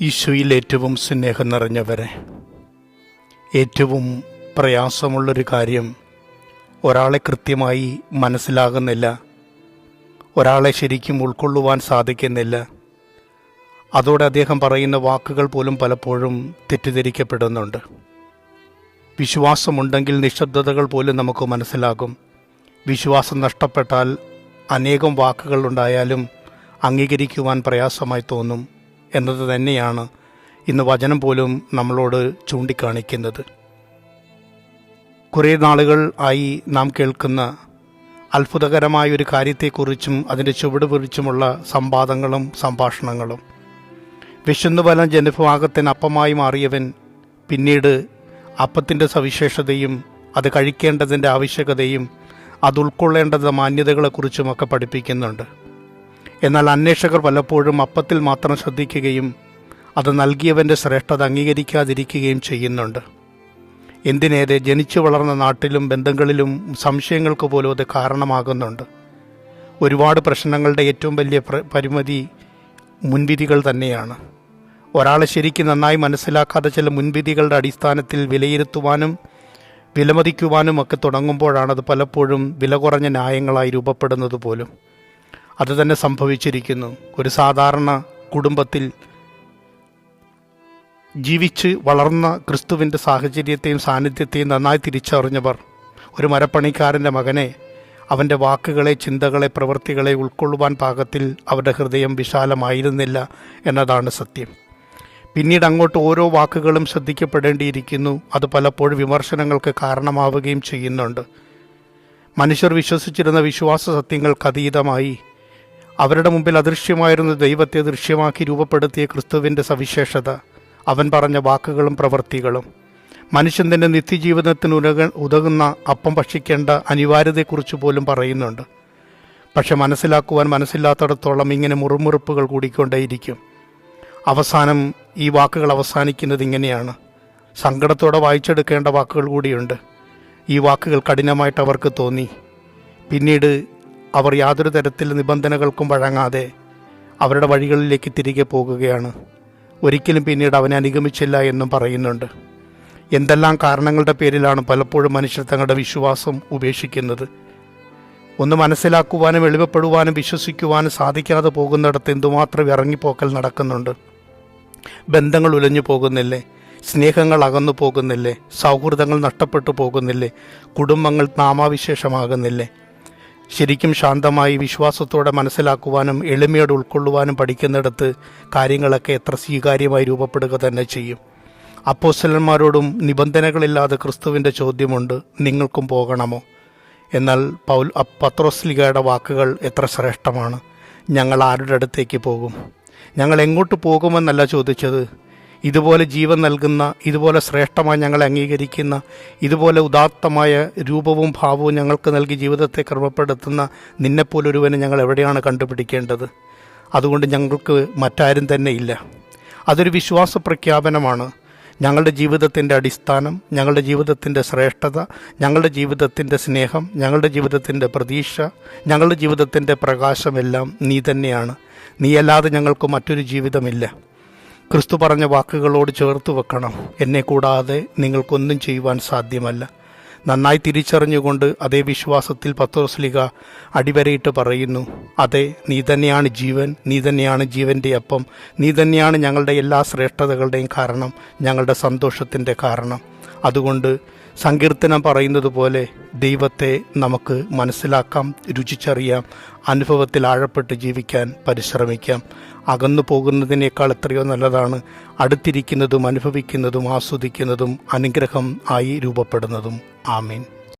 ഈശോയിൽ ഏറ്റവും സ്നേഹം നിറഞ്ഞവരെ. ഏറ്റവും പ്രയാസമുള്ളൊരു കാര്യം ഒരാളെ കൃത്യമായി മനസ്സിലാകുന്നില്ല. ഒരാളെ ശരിക്കും ഉൾക്കൊള്ളുവാൻ സാധിക്കുന്നില്ല. അതോടെ അദ്ദേഹം പറയുന്ന വാക്കുകൾ പോലും പലപ്പോഴും തെറ്റിദ്ധരിക്കപ്പെടുന്നുണ്ട്. വിശ്വാസമുണ്ടെങ്കിൽ നിശബ്ദതകൾ പോലും നമുക്ക് മനസ്സിലാകും. വിശ്വാസം നഷ്ടപ്പെട്ടാൽ അനേകം വാക്കുകൾ ഉണ്ടായാലും അംഗീകരിക്കുവാൻ പ്രയാസമായി തോന്നും. എന്നത് തന്നെയാണ് ഇന്ന് വചനം പോലും നമ്മളോട് ചൂണ്ടിക്കാണിക്കുന്നത്. കുറേ നാളുകൾ ആയി നാം കേൾക്കുന്ന അത്ഭുതകരമായ ഒരു കാര്യത്തെക്കുറിച്ചും അതിന്റെ ചുവട് കുറിച്ചുമുള്ള സംവാദങ്ങളും സംഭാഷണങ്ങളും. വിശുന്നു ജനഭാഗത്തിന് അപ്പമായി മാറിയവൻ പിന്നീട് അപ്പത്തിന്റെ സവിശേഷതയും അത് കഴിക്കേണ്ടതിന്റെ ആവശ്യകതയും അത് ഉൾക്കൊള്ളേണ്ടത് മാന്യതകളെക്കുറിച്ചുമൊക്കെ പഠിപ്പിക്കുന്നുണ്ട്. എന്നാൽ അന്വേഷകർ പലപ്പോഴും അപ്പത്തിൽ മാത്രം ശ്രദ്ധിക്കുകയും അത് നൽകിയവന്റെ ശ്രേഷ്ഠത അംഗീകരിക്കാതിരിക്കുകയും ചെയ്യുന്നുണ്ട്. എന്തിനേറെ ജനിച്ചു വളർന്ന നാട്ടിലും ബന്ധങ്ങളിലും സംശയങ്ങൾക്ക് പോലും അത് കാരണമാകുന്നുണ്ട്. ഒരുപാട് പ്രശ്നങ്ങളുടെ ഏറ്റവും വലിയ പരിമിതി മുൻവിധികൾ തന്നെയാണ്. ഒരാളെ ശരിക്കും നന്നായി മനസ്സിലാക്കാതെ ചില മുൻവിധികളുടെ അടിസ്ഥാനത്തിൽ വിലയിരുത്തുവാനും വിലമതിക്കുവാനും ഒക്കെ തുടങ്ങുമ്പോഴാണ് അത് പലപ്പോഴും വില കുറഞ്ഞ ന്യായങ്ങളായി രൂപപ്പെടുന്നത് പോലും. അത് തന്നെ സംഭവിച്ചിരിക്കുന്നു. ഒരു സാധാരണ കുടുംബത്തിൽ ജീവിച്ച് വളർന്ന ക്രിസ്തുവിന്റെ സാഹചര്യത്തെയും സാന്നിധ്യത്തെയും നന്നായി തിരിച്ചറിഞ്ഞവർ ഒരു മരപ്പണിക്കാരന്റെ മകനെ അവന്റെ വാക്കുകളെ ചിന്തകളെ പ്രവൃത്തികളെ ഉൾക്കൊള്ളുവാൻ പാകത്തിൽ അവരുടെ ഹൃദയം വിശാലമായിരുന്നില്ല എന്നതാണ് സത്യം. പിന്നീട് അങ്ങോട്ട് ഓരോ വാക്കുകളും ശ്രദ്ധിക്കപ്പെടേണ്ടിയിരിക്കുന്നു. അത് പലപ്പോഴും വിമർശനങ്ങൾക്ക് കാരണമാവുകയും ചെയ്യുന്നുണ്ട്. മനുഷ്യർ വിശ്വസിച്ചിരുന്ന വിശ്വാസ സത്യങ്ങൾക്ക് അതീതമായി അവരുടെ മുമ്പിൽ അദൃശ്യമായിരുന്ന ദൈവത്തെ ദൃശ്യമാക്കി രൂപപ്പെടുത്തിയ ക്രിസ്തുവിന്റെ സവിശേഷത. അവൻ പറഞ്ഞ വാക്കുകളും പ്രവൃത്തികളും. മനുഷ്യൻ തന്റെ നിത്യജീവിതത്തിന് ഉതക ഉതകുന്ന അപ്പം ഭക്ഷിക്കേണ്ട അനിവാര്യതയെക്കുറിച്ച് പോലും പറയുന്നുണ്ട്. പക്ഷെ മനസ്സിലാക്കുവാൻ മനസ്സില്ലാത്തടത്തോളം ഇങ്ങനെ മുറുമുറുപ്പുകൾ കൂടിക്കൊണ്ടേയിരിക്കും. അവസാനം ഈ വാക്കുകൾ അവസാനിക്കുന്നത് ഇങ്ങനെയാണ്. സങ്കടത്തോടെ വായിച്ചെടുക്കേണ്ട വാക്കുകൾ കൂടിയുണ്ട്. ഈ വാക്കുകൾ കഠിനമായിട്ട് അവർക്ക് തോന്നി. പിന്നീട് അവർ യാതൊരു തരത്തിൽ നിബന്ധനകൾക്കും വഴങ്ങാതെ അവരുടെ വഴികളിലേക്ക് തിരികെ പോകുകയാണ്. ഒരിക്കലും പിന്നീട് അവനെ അനുഗമിച്ചില്ല എന്നും പറയുന്നുണ്ട്. എന്തെല്ലാം കാരണങ്ങളുടെ പേരിലാണ് പലപ്പോഴും മനുഷ്യർ തങ്ങളുടെ വിശ്വാസം ഉപേക്ഷിക്കുന്നത്? ഒന്ന് മനസ്സിലാക്കുവാനും എളിവപ്പെടുവാനും വിശ്വസിക്കുവാനും സാധിക്കാതെ പോകുന്നിടത്ത് എന്തുമാത്രം ഇറങ്ങിപ്പോക്കൽ നടക്കുന്നുണ്ട്? ബന്ധങ്ങൾ ഉലഞ്ഞു പോകുന്നില്ലേ? സ്നേഹങ്ങൾ അകന്നു പോകുന്നില്ലേ? സൗഹൃദങ്ങൾ നഷ്ടപ്പെട്ടു പോകുന്നില്ലേ? കുടുംബങ്ങൾ നാമാവിശേഷമാകുന്നില്ലേ? ശരിക്കും ശാന്തമായി വിശ്വാസത്തോടെ മനസ്സിലാക്കുവാനും എളിമയോടെ ഉൾക്കൊള്ളുവാനും പഠിക്കുന്നിടത്ത് കാര്യങ്ങളൊക്കെ എത്ര സ്വീകാര്യമായി രൂപപ്പെടുക തന്നെ ചെയ്യും. അപ്പോസ്റ്റലന്മാരോടും നിബന്ധനകളില്ലാതെ ക്രിസ്തുവിന്റെ ചോദ്യമുണ്ട് നിങ്ങൾക്കും പോകണമോ? എന്നാൽ പൗൽ പത്രോസ്ലിഗയുടെ വാക്കുകൾ എത്ര ശ്രേഷ്ഠമാണ്. ഞങ്ങൾ ആരുടെ അടുത്തേക്ക് പോകും? ഞങ്ങൾ എങ്ങോട്ട് പോകുമെന്നല്ല ചോദിച്ചത്. ഇതുപോലെ ജീവൻ നൽകുന്ന ഇതുപോലെ ശ്രേഷ്ഠമായി ഞങ്ങളെ അംഗീകരിക്കുന്ന ഇതുപോലെ ഉദാത്തമായ രൂപവും ഭാവവും ഞങ്ങൾക്ക് നൽകി ജീവിതത്തെ ക്രമപ്പെടുത്തുന്ന നിന്നെപ്പോലൊരുവനെ ഞങ്ങൾ എവിടെയാണ് കണ്ടുപിടിക്കേണ്ടത്? അതുകൊണ്ട് ഞങ്ങൾക്ക് മറ്റാരും തന്നെ ഇല്ല. അതൊരു വിശ്വാസ പ്രഖ്യാപനമാണ്. ഞങ്ങളുടെ ജീവിതത്തിന്റെ അടിസ്ഥാനം ഞങ്ങളുടെ ജീവിതത്തിന്റെ ശ്രേഷ്ഠത ഞങ്ങളുടെ ജീവിതത്തിന്റെ സ്നേഹം ഞങ്ങളുടെ ജീവിതത്തിന്റെ പ്രതീക്ഷ ഞങ്ങളുടെ ജീവിതത്തിന്റെ പ്രകാശമെല്ലാം നീ തന്നെയാണ്. നീയല്ലാതെ ഞങ്ങൾക്ക് മറ്റൊരു ജീവിതമില്ല. ക്രിസ്തു പറഞ്ഞ വാക്കുകളോട് ചേർത്ത് വെക്കണം. എന്നെ കൂടാതെ നിങ്ങൾക്കൊന്നും ചെയ്യുവാൻ സാധ്യമല്ല. നന്നായി തിരിച്ചറിഞ്ഞുകൊണ്ട് അതേ വിശ്വാസത്തിൽ പത്തോസ്ലിക അടിവരയിട്ട് പറയുന്നു. അതെ നീ തന്നെയാണ് ജീവൻ നീ തന്നെയാണ് ജീവന്റെ അപ്പം നീ തന്നെയാണ് ഞങ്ങളുടെ എല്ലാ ശ്രേഷ്ഠതകളുടെയും കാരണം ഞങ്ങളുടെ സന്തോഷത്തിന്റെ കാരണം. അതുകൊണ്ട് സങ്കീർത്തനം പറയുന്നത് പോലെ ദൈവത്തെ നമുക്ക് മനസ്സിലാക്കാം രുചിച്ചറിയാം അനുഭവത്തിൽ ആഴപ്പെട്ട് ജീവിക്കാൻ പരിശ്രമിക്കാം. അകന്നു പോകുന്നതിനേക്കാൾ എത്രയോ നല്ലതാണ് അടുത്തിരിക്കുന്നതും അനുഭവിക്കുന്നതും ആസ്വദിക്കുന്നതും അനുഗ്രഹം ആയി രൂപപ്പെടുന്നതും. ആമീൻ.